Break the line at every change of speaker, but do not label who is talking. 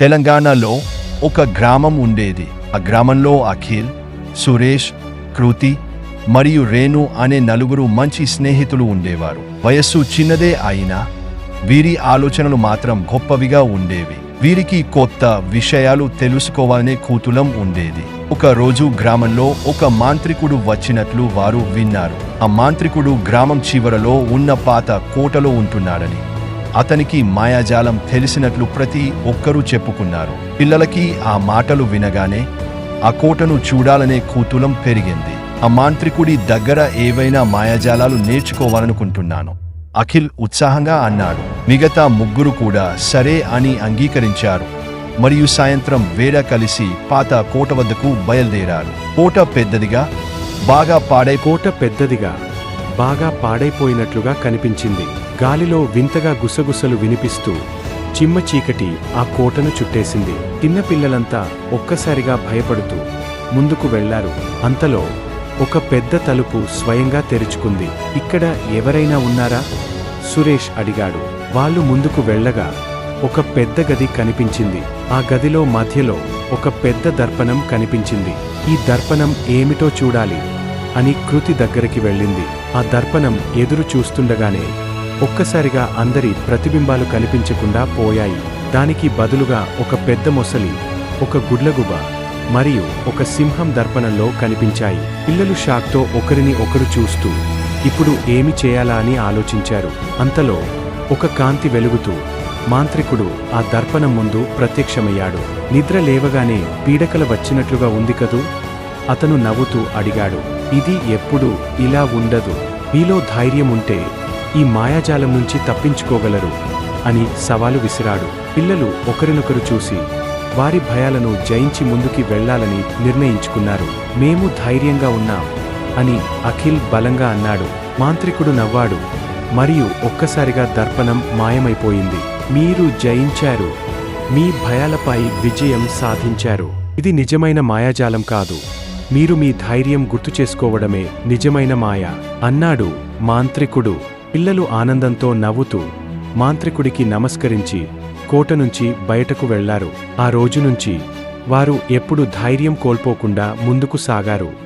తెలంగాణలో ఒక గ్రామం ఉండేది. ఆ గ్రామంలో అఖిల్ సురేష్ కృతి మరియు రేణు అనే నలుగురు మంచి స్నేహితులు ఉండేవారు. వయస్సు చిన్నదే అయినా వీరి ఆలోచనలు మాత్రం గొప్పవిగా ఉండేవి. వీరికి కొత్త విషయాలు తెలుసుకోవాలనే కూతులం ఉండేది. ఒక రోజు గ్రామంలో ఒక మాంత్రికుడు వచ్చినట్లు వారు విన్నారు. ఆ మాంత్రికుడు గ్రామం చివరలో ఉన్న పాత కోటలో ఉంటున్నాడని. అతనికి మాయాజాలం తెలిసినట్లు ప్రతి ఒక్కరూ చెప్పుకున్నారు. పిల్లలకి ఆ మాటలు వినగానే ఆ కోటను చూడాలనే కూతులం పెరిగింది. ఆ మాంత్రికుడి దగ్గర ఏవైనా మాయాజాలాలు నేర్చుకోవాలనుకుంటున్నాను. అఖిల్ ఉత్సాహంగా అన్నాడు. మిగతా ముగ్గురు కూడా సరే అని అంగీకరించారు. మరియు సాయంత్రం వేడ కలిసి పాత కోట వద్దకు బయలుదేరారు. కోట పెద్దదిగా బాగా పాడే
కోట పెద్దదిగా. బాగా పాడైపోయినట్లుగా కనిపించింది. గాలిలో వింతగా గుసగుసలు వినిపిస్తూ చిమ్మ చీకటి ఆ కోటను చుట్టేసింది. చిన్నపిల్లలంతా ఒక్కసారిగా భయపడుతూ ముందుకు వెళ్ళారు. అంతలో ఒక పెద్ద తలుపు స్వయంగా తెరుచుకుంది. ఇక్కడ ఎవరైనా ఉన్నారా? సురేష్ అడిగాడు. వాళ్ళు ముందుకు వెళ్ళగా ఒక పెద్ద గది కనిపించింది. ఆ గదిలో మధ్యలో ఒక పెద్ద దర్పణం కనిపించింది. ఈ దర్పణం ఏమిటో చూడాలి అని కృతి దగ్గరికి వెళ్ళింది. ఆ దర్పణం ఎదురు చూస్తుండగానే ఒక్కసారిగా అందరి ప్రతిబింబాలు కనిపించకుండా పోయాయి. దానికి బదులుగా ఒక పెద్ద మొసలి ఒక గుడ్లగుబ మరియు ఒక సింహం దర్పణంలో కనిపించాయి. పిల్లలు షాక్తో ఒకరిని ఒకరు చూస్తూ ఇప్పుడు ఏమి చేయాలా? అని ఆలోచించారు. అంతలో ఒక కాంతి వెలుగుతూ మాంత్రికుడు ఆ దర్పణం ముందు ప్రత్యక్షమయ్యాడు. నిద్ర లేవగానే పీడకల వచ్చినట్లుగా ఉంది కదూ? అతను నవ్వుతూ అడిగాడు ఇది ఎప్పుడు ఇలా ఉండదు? మీలో ధైర్యం ఉంటే ఈ మాయాజాలం నుంచి తప్పించుకోగలరు? అని సవాలు విసిరాడు. పిల్లలు ఒకరినొకరు చూసి వారి భయాలను జయించి ముందుకి వెళ్ళాలని నిర్ణయించుకున్నారు. మేము ధైర్యంగా ఉన్నాం అని అఖిల్ బలంగా అన్నాడు. మాంత్రికుడు నవ్వాడు మరియు ఒక్కసారిగా దర్పణం మాయమైపోయింది. మీరు జయించారు. మీ భయాలపై విజయం సాధించారు. ఇది నిజమైన మాయాజాలం కాదు. మీరు మీ ధైర్యం గుర్తు చేసుకోవడమే నిజమైన మాయ. అన్నాడు మాంత్రికుడు. పిల్లలు ఆనందంతో నవ్వుతూ మాంత్రికుడికి నమస్కరించి కోట నుంచి బయటకు వెళ్ళారు. ఆ రోజు నుంచి వారు ఎప్పుడు ధైర్యం కోల్పోకుండా ముందుకు సాగారు.